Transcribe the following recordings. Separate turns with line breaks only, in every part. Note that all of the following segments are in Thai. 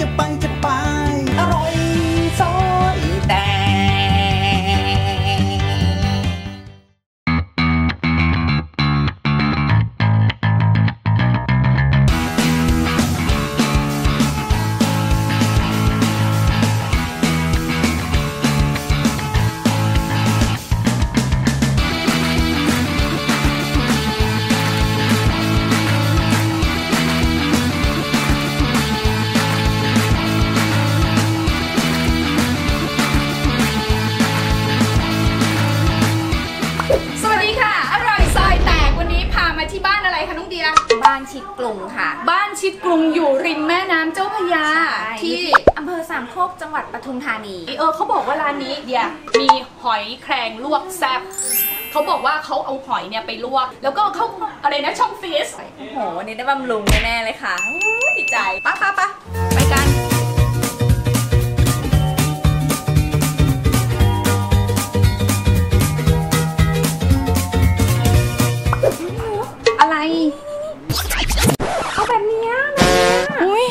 จะ
บ้าน
ชิดกรุงค่ะ
บ้านชิดกรุงอยู่ริมแม่น้ำเจ้าพระยา ที่
อำเภอสามโคกจังหวัดปทุมธานี
เออเขาบอกว่าร้านนี้เดียมีหอยแครงลวกแซ่บเขาบอกว่าเขาเอาหอยเนี่ยไปลวก แล้วก็เข้าอะไรนะช่องฟรีซ
โอ้โหวันนี้ได้บำรุงแน่ๆเลยค่ะอุ๊ยดีใจไป้าป้าป้า
ไปกัน
นี้ยนะ
อุ้ย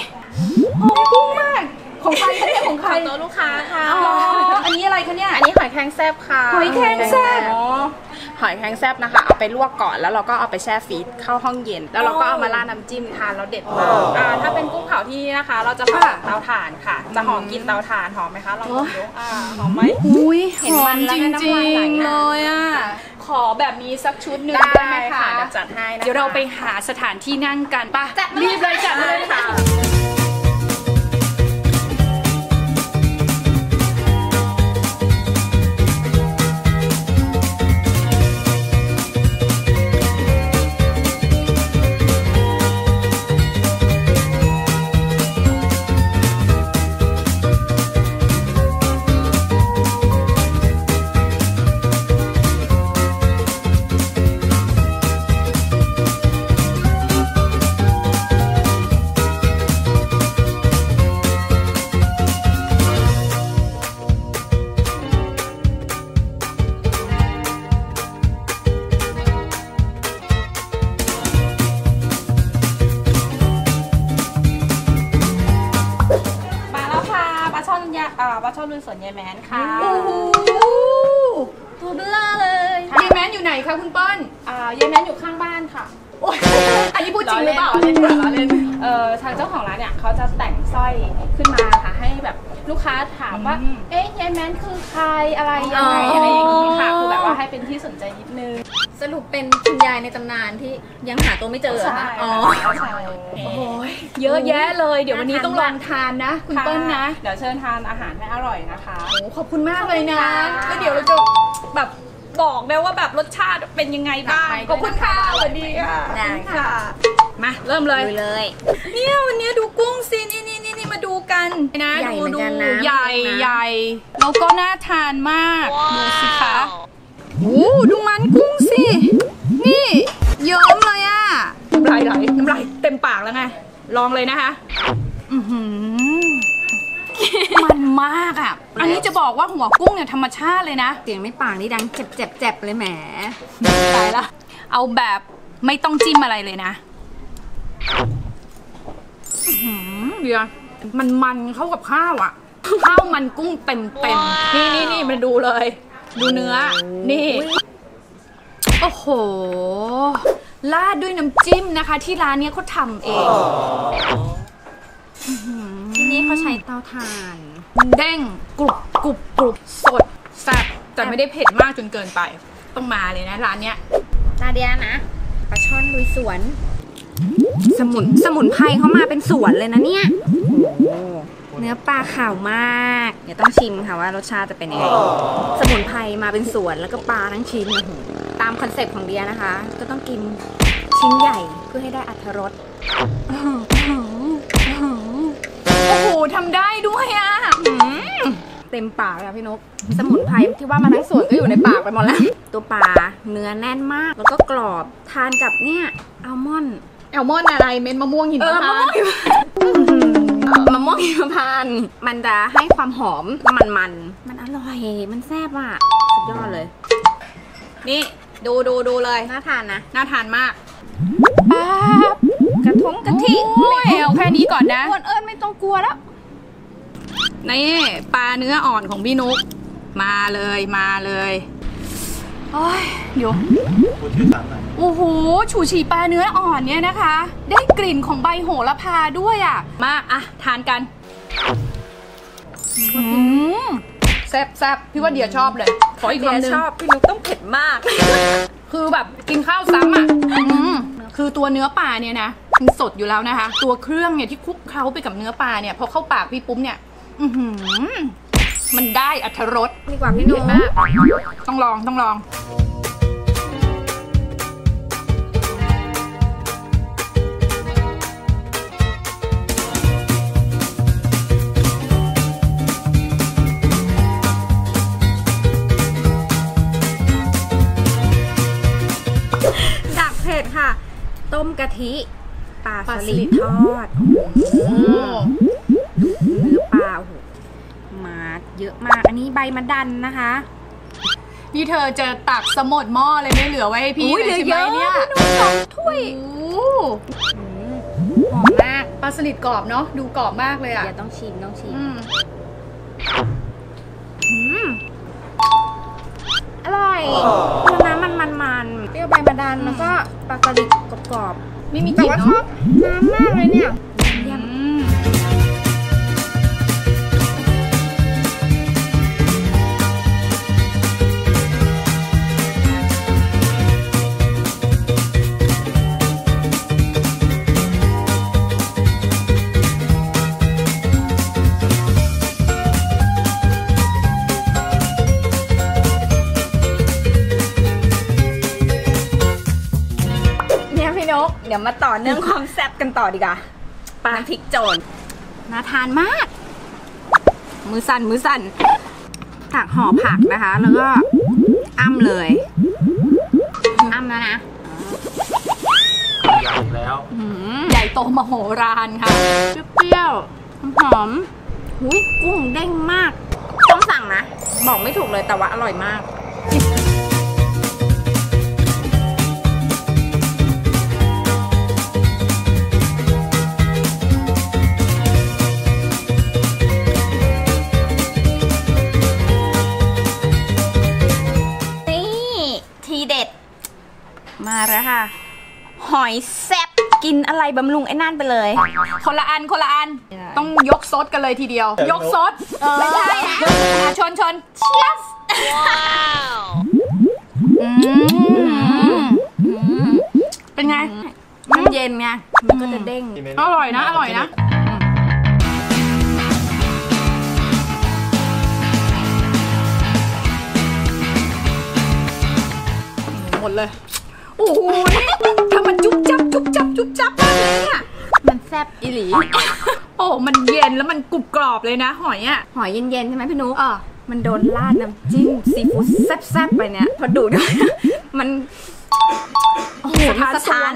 หอมกุ้งมาก ของใครคะเนี่ยของใคร
โต๊ะลูกค้าค่ะ
อ๋อ อันนี้อะไรคะเนี่ย
อันนี้หอยแครงแซบค่ะ
หอยแครงแซ่บ
อ๋อหอยแครงแซบนะคะ เอาไปลวกก่อนแล้วเราก็เอาไปแช่ฟรีซเข้าห้องเย็น แล้วเราก็เอามาราดน้ำจิ้มทานแล้วเด็ดมากอ่าถ้าเป็นกุ้งเผาที่นี่นะคะ เราจะเผาจากเตาถ่านค่ะ จะหอมกลินเตาถ่านหอมไหมคะลองดูอ่าหอมไหม
อุ้ย
เห็นมันแล้วก็น้ำลายไหลนะ
เลยอะ ขอแบบนี้สักชุดหนึ่ง
ได้
ได้ไหมคะ
ค่ะเดี๋ยวจัดให้นะคะ
เดี๋ยวเราไปหาสถานที่นั่งกันป่ะรีบเลยจัดเลยค่ะ
ลาช่อนลุยสวนยายแมนค่ะ
โอ้โห
ตัวเบลอเลย
ดีแมนอยู่ไหนคะคุณเปิ้ล
อ่ายายแมนอยู่ข้างบ้านค่ะ
โอ๊ยอันนี้พูดจริงหรือเปล่า
ล้อเล่นล้อเล่นเอ่อทางเจ้าของร้านเนี่ยเขาจะแต่งสร้อยขึ้นมาค่ะให้แบบลูกค้าถามว่า
อืม
เอ๊ะยายแมนคือใครอะไรยังไงอะไรอย่างนี้ค่ะ คือแบบว่าให้เป็นที่สนใจนิดนึง
สรุปเป็นคุณยายในตำนานที่ยังหาตัวไม่เจอเหรอ
ใช่
คะอ๋อ
ใช่
โอ้ยเยอะแยะเลย เดี๋ยววันนี้ต้องลองทานนะ คุณเปิ้ลนะ
เดี๋ยวเชิญทานอาหารให้อร่อยนะคะ
โอ้ขอบคุณมากเลยนะ
ขอบคุณค่ะ
แล้วเดี๋ยวเราจะแบบบอกนะว่าแบบรสชาติเป็นยังไงบ้าง
จัดไป
ขอบคุณค่ะ
ด้วยนะคะ
สวัสดีค่ะ
ได้ค่ะ
มาเริ่มเลย
ดูเลย
เนี่ยวันนี้ดูกุ้งสินี่นี่นี่นี่มาดูกันนะ
ใหญ่
ดู
เหมือน
ดู
กันนะ
ใหญ่
เล็กนะ
ใหญ่แล้วก็น่าทานมาก ดูสิคะ โอ้ดูมันกุ้งสิ นี่เยิ้มเลยอะน้ำลายไหลน้ำลายเต็มปากแล้วไง ลองเลยนะคะอือหือมันมากอะอันนี้จะบอกว่าหัวกุ้งเนี่ยธรรมชาติเลยนะ
เสียงไม่ปากนี่ดังเจ็บเจ็บเจ็บเลยแหม
ตายละ เอาแบบไม่ต้องจิ้มอะไรเลยนะอื้อหือเบียร์มันมันเข้ากับข้าวอะข้าวมันกุ้งเต็มเต็มๆนี่นี่นี่มาดูเลย ดูเนื้อ นี่ โอ้โห ราดด้วยน้ำจิ้มนะคะ ที่ร้านเนี้ยเขาทำเอง
ที่นี่เขาใช้เตาถ่าน
เด้งกรุบกรุบกรุบสดแซ่บแต่ไม่ได้เผ็ดมากจนเกินไป ต้องมาเลยนะร้านเนี้ย
นาเดียนะปลาช่อนลุยสวน สมุนสมุนไพรเขามาเป็นสวนเลยนะเนี่ย เนื้อปลาขาวมาก เดี๋ยวต้องชิมค่ะว่ารสชาติจะเป็นยังไง สมุนไพรมาเป็นสวนแล้วก็ปลาทั้งชิ้นโอ้โหตามคอนเซ็ปต์ของเดียนะคะ ก็ต้องกินชิ้นใหญ่เพื่อให้ได้อัตรส
โอ้โหทำได้ด้วยอะ
เต็มปากเลยอะพี่นก สมุนไพรที่ว่ามาทั้งสวนก็อยู่ในปากไปหมดแล้ว ตัวปลาเนื้อแน่นมาก แล้วก็กรอบทานกับเนี่ยอัลมอนด์
แอลมอนด์อะไรเม็ดมะม่วงหิน
เออมะม่วงหิ มพานต์มะม่วงหิมพานต์มันจะให้ความหอมมันมันๆมันอร่อย มันแซ่บอะ สุดยอดเลย
นี่ดูดูดูเลย
น่าทานนะ
น่าทานมาก
อ
ป๊บ
กระทงกะทิ
โอ้ยเอาแค่นี้ก่อนนะ
อ้วนเอิญไม่ต้องกลัวแล้ว
นี่ปลาเนื้ออ่อนของพี่นุก มาเลยมาเลย โอ้ยเดี๋ยว
พูดชื่อสัตว์หน่อย
โอ้โหชูชีปลาเนื้ออ่อนเนี่ยนะคะ ได้กลิ่นของใบโหระพาด้วยอะ มาอะ ทานกันอืมแซ่บแซ่บพี่ว่าเดียชอบเลยขออีก
เดีย
คำหนึ่ง
ชอบพี่นุกต้องเผ็ดมาก
คือแบบกินข้าวซ้ำอะอืมคือตัวเนื้อปลาเนี่ยนะมันสดอยู่แล้วนะคะ ตัวเครื่องเนี่ยที่คลุกเคล้าไปกับเนื้อปลาเนี่ยพอเข้าปากพี่ปุ๊บเนี่ย อือหือ มันได้อัตรส
ดีกว่าพี่นุก
มาก ต้องลองต้องลอง
ดักเผ็ดค่ะ ต้มกะทิปลา
ปลา
ส
สลิ
ลิ
ด
ดทอด
โอ้
เนื้อปลาโอ้โหมา เยอะมาก อันนี้ใบมะดันนะคะ
นี่เธอจะตักสมดหม้อเลยไม่เหลือไว้ให้พี่
อุ๊ย
เลยใช่ไหม
เหลือเยอะ
เนี่ย
พี่นุ้ยสองถ้วย
โอ้
หอมมาก
ปลาสลิดกรอบเนาะดูกรอบมากเลยอะ
อย่าต้องชิมต้องชิม
อืม
อืมอร่อยน้ำมันมันมันๆเปรี้ยวใบมะดันแล้วก็ปลาสลิดกรอบ
ไม่มี
ๆ
ก
แต่
ลิ่น
ว่าชอ
เนาะ
บน้ำมากเลยเนี่ย
ก
เดี๋ยวมาต่อเนื่องความแซ่บกันต่อดีกว่าปลาพริกโจรน่าทานมาก มือสั่นมือสั่นผักห่อผักนะคะ แล้วก็อ้ำเลยอ้ำแล้วนะ
ใหญ่แล้ว
อืม
ใหญ่โตมโหฬารค่ะ
เปรี้ยวๆหอมๆหุยกุ้งเด้งมาก ต้องสั่งนะ บอกไม่ถูกเลยแต่ว่าอร่อยมาก อยแซบกินอะไรบำรุงไอ้นั่นไปเลย
คนละอันคนละอัน ต้องยกซดกันเลยทีเดียว ยกซด
ไม่ใช่นะ
อะชนชน
เชียส
อืมเป็นไง
มันเย็นไง มันก็จะเด้ง
อร่อยนะ อร่อยนะหมดเลย โอ้โหนี่ทำมันจุ๊บจับจุ๊บจับจุ๊บจับมากเลยเนี่ย
มันแซบอีหลี
โอ้ มันเย็นแล้วมันกรุบกรอบเลยนะ หอยอะ
หอยเย็นๆใช่ไหมพี่นุ๊ก
อะ
มันโดนราดน้ำจิ้มซีฟู้ดแซ่บๆไปเนี่ย พอดูดมัน โอ้โห
สถาน
สถาน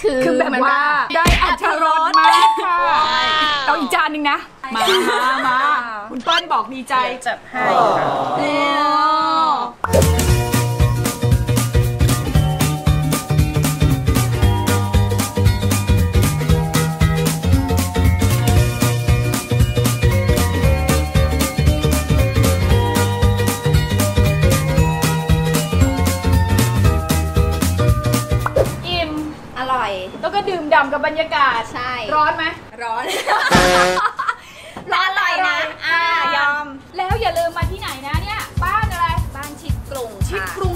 คือ
คือแบบ
มัน
ว่าได้อัตรสมากค่ะเอาอีกจานหนึ่งนะ มามามาคุณเปิ้ลบอกดีใจ
จัดให้ค่ะ
แล้วก็ดื่มด่ำกับบรรยากาศ
ใช่
ร้อนไหม
ร้อน ร้อนอร่อยนะ อ่ายอม
แล้วอย่าลืมมาที่ไหนนะเนี่ย บ้านอะไร
บ้านชิดกรุง
ชิด
ค่ะ
กรุง